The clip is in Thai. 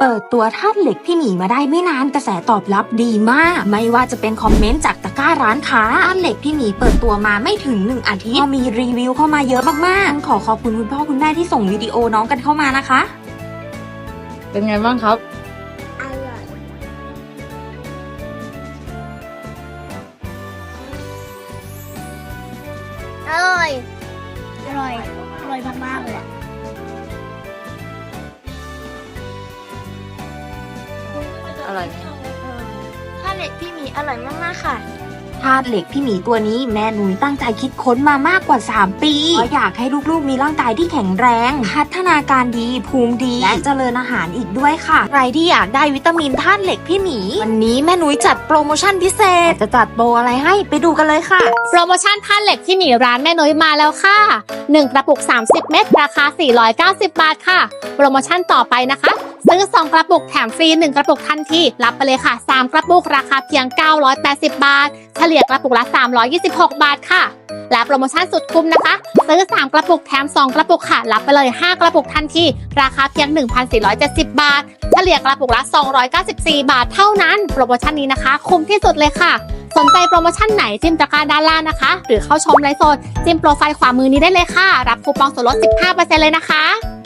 เปิดตัวธาตุเหล็กพี่หมีมาได้ไม่นานกระแสตอบรับดีมาก ไม่ว่าจะเป็นคอมเมนต์จากตะกร้าร้านค้าธาตุเหล็กพี่หมีเปิดตัวมาไม่ถึงหนึ่งอาทิตย์ก็มีรีวิวเข้ามาเยอะมากๆ ขอขอบคุณคุณพ่อคุณแม่ที่ส่งวิดีโอน้องกันเข้ามานะคะ เป็นไงบ้างครับ อร่อย อร่อย อร่อย อร่อยมากๆเลย อะอร่อยไหมข้าวเหล็กพี่หมีอร่อยมากๆค่ะ ธาตุเหล็กพี่หมีตัวนี้แม่นุ้ยตั้งใจคิดค้นมามากกว่า 3 ปีเพราะอยากให้ลูกๆมีร่างกายที่แข็งแรง พัฒนาการดี ภูมิดี และเจริญอาหารอีกด้วยค่ะ ใครที่อยากได้วิตามินธาตุเหล็กพี่หมี วันนี้แม่นุ้ยจัดโปรโมชั่นพิเศษ จะจัดโปรอะไรให้ไปดูกันเลยค่ะ โปรโมชั่นท่านเหล็กที่หมีร้านแม่น้อยมาแล้วค่ะ 1 กระปุก 30 เม็ดราคา 490 บาทค่ะ โปรโมชั่นต่อไปนะคะ ซื้อ 2 กระปุกแถมฟรี 1 กระปุกทันทีรับไปเลยค่ะ 3 กระปุกราคาเพียง 980 บาท เฉลี่ยกระปุกละ 326 บาทค่ะ และโปรโมชั่นสุดคุ้มนะคะ ซื้อ 3 กระปุกแถม 2 กระปุกค่ะ รับไปเลย 5 กระปุกทันทีราคาเพียง 1,470 บาท เฉลี่ยกระปุกละ 294 บาทเท่านั้น โปรโมชั่นนี้นะคะ คุ้มที่สุดเลยค่ะสนใจโปรโมชั่นไหนจิ้มตะกร้าด้านล่างนะคะ หรือเข้าชมไลฟ์สดจิ้มโปรไฟล์ขวามือนี้ได้เลยค่ะ รับคูปองส่วนลด 15%เลยนะคะ